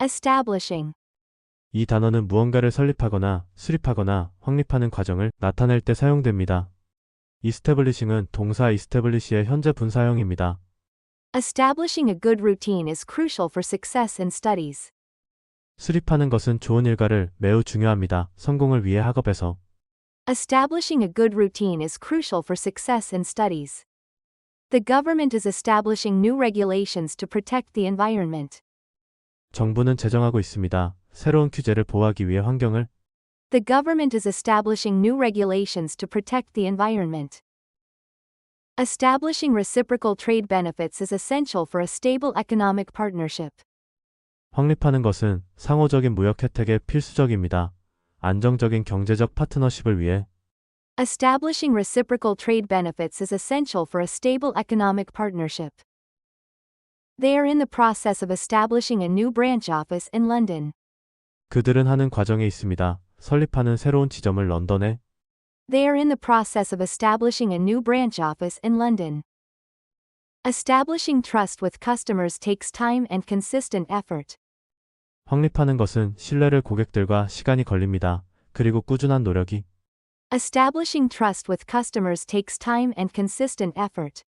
establishing, 이 단어는 무언가를 설립하거나 수립하거나 확립하는 과정을 나타낼 때 사용됩니다. establishing은 동사 establish의 현재 분사형입니다. establishing a good routine is crucial for success in studies. 수립하는 것은 좋은 일과를 매우 중요합니다. 성공을 위해 학업에서 Establishing a good routine is crucial for success in studies. The government is establishing new regulations to protect the environment. 정부는 제정하고 있습니다. 새로운 규제를 보호하기 위해 환경을 The government is establishing new regulations to protect the environment. Establishing reciprocal trade benefits is essential for a stable economic partnership. 확립하는 것은 상호적인 무역 혜택의 필수적입니다. 안정적인 경제적 파트너십을 위해 Establishing reciprocal trade benefits is essential for a stable economic partnership. They are in the process of establishing a new branch office in London. 그들은 하는 과정에 있습니다. 설립하는 새로운 지점을 런던에 They are in the process of establishing a new branch office in London. Establishing trust with customers takes time and consistent effort. 확립하는 것은 신뢰를 고객들과 시간이 걸립니다. 그리고 꾸준한 노력이 Establishing trust with customers takes time and consistent effort.